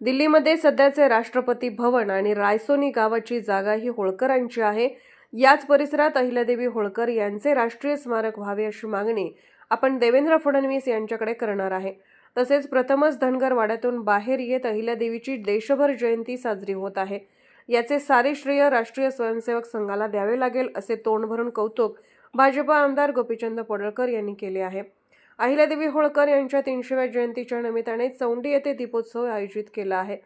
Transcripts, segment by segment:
दिल्लीमध्ये सध्याचे राष्ट्रपती भवन आणि रायसोनी गावाची जागा ही होळकरांची आहे. याच परिसरात अहिल्यादेवी होळकर यांचे राष्ट्रीय स्मारक व्हावे अशी मागणी आपण देवेंद्र फडणवीस यांच्याकडे करणार आहे. तसेच प्रथमच धनगर वाड्यातून बाहेर येत अहिल्यादेवीची देशभर जयंती साजरी होत आहे. याचे सारे श्रेय राष्ट्रीय स्वयंसेवक संघाला द्यावे लागेल असे तोंड भरून कौतुक भाजपा आमदार गोपीचंद पडळकर यांनी केले आहे. अहिल्यादेवी होळकर यांच्या तीनशेव्या जयंतीच्या निमित्ताने चौंडी येथे दीपोत्सव आयोजित केला आहे.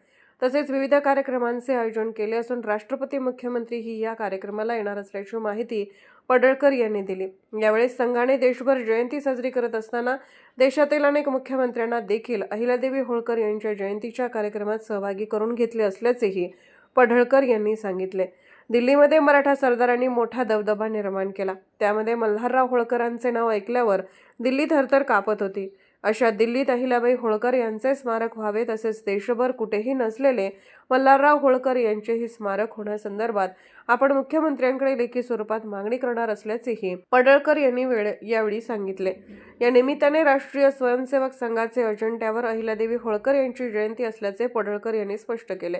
तसेच विविध कार्यक्रमांचे आयोजन केले असून राष्ट्रपती मुख्यमंत्री ही या कार्यक्रमाला येणार असल्याची माहिती पडळकर यांनी दिली. यावेळी संघाने देशभर जयंती साजरी करत असताना देशातील अनेक मुख्यमंत्र्यांना देखील अहिल्यादेवी होळकर यांच्या जयंतीच्या कार्यक्रमात सहभागी करून घेतले असल्याचेही पडळकर यांनी सांगितले. दिल्लीमध्ये मराठा सरदारांनी मोठा दबदबा निर्माण केला. त्यामध्ये मल्हारराव होळकरांचे नाव ऐकल्यावर दिल्ली थरथर कापत होती. अशा दिल्लीत अहिल्याबाई होळकर यांचे स्मारक व्हावे तसेच देशभर कुठेही नसलेले मल्हारराव होळकर यांचेही स्मारक होण्यासंदर्भात आपण मुख्यमंत्र्यांकडे लेखी स्वरूपात मागणी करणार असल्याचेही पडळकर यांनी वेळ यावेळी सांगितले. या निमित्ताने राष्ट्रीय स्वयंसेवक संघाचे अजेंड्यावर अहिल्यादेवी होळकर यांची जयंती असल्याचे पडळकर यांनी स्पष्ट केले.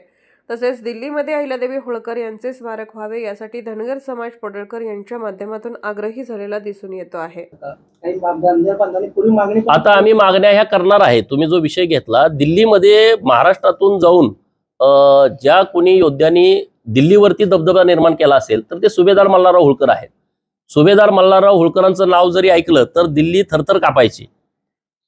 तसेच दिल्लीमध्ये अहिल्यादेवी होळकर यांचे स्मारक व्हावे यासाठी धनगर समाज पडळकर यांच्या माध्यमातून आग्रही झालेला दिसून येतो आहे. आता आम्ही मागण्या ह्या करणार आहे. तुम्ही जो विषय घेतला दिल्लीमध्ये महाराष्ट्रातून जाऊन ज्या कोणी योद्ध्यांनी दिल्लीवरती दबदबा निर्माण केला असेल तर ते सुभेदार मल्हारराव होळकर आहेत. सुभेदार मल्हारराव होळकरांचं नाव जरी ऐकलं तर दिल्ली थरथर कापायची.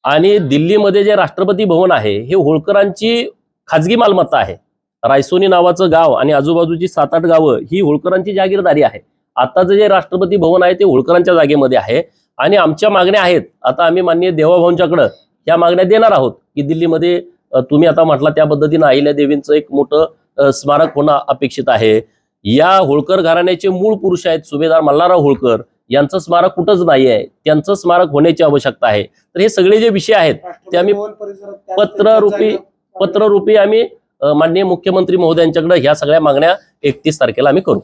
आणि दिल्लीमध्ये जे राष्ट्रपती भवन आहे हे होळकरांची खाजगी मालमत्ता आहे. रायसोनी नावाचं गाव आणि आजूबाजूची सात आठ गावं ही होळकरांची जागीरदारी आहे. आताचं जे राष्ट्रपती भवन आहे ते होळकरांच्या जागेमध्ये आहे. आणि आमच्या मागण्या आहेत. आता आम्ही माननीय देवाभाऊंच्याकडं या मागण्या देणार आहोत की दिल्लीमध्ये तुम्ही आता म्हटला त्या पद्धतीनं अहिल्या देवींचं एक मोठं स्मारक होणं अपेक्षित आहे. या होळकर घराण्याचे मूळ पुरुष आहेत सुभेदार मल्हारराव होळकर. यांचं स्मारक कुठंच नाही आहे. त्यांचं स्मारक होण्याची आवश्यकता आहे. तर हे सगळे जे विषय आहेत ते आम्ही पत्ररूपी पत्ररूपी आम्ही माननीय मुख्यमंत्री महोदयांच्याकडे ह्या सगळ्या मागण्या एकतीस तारखेला आम्ही करू.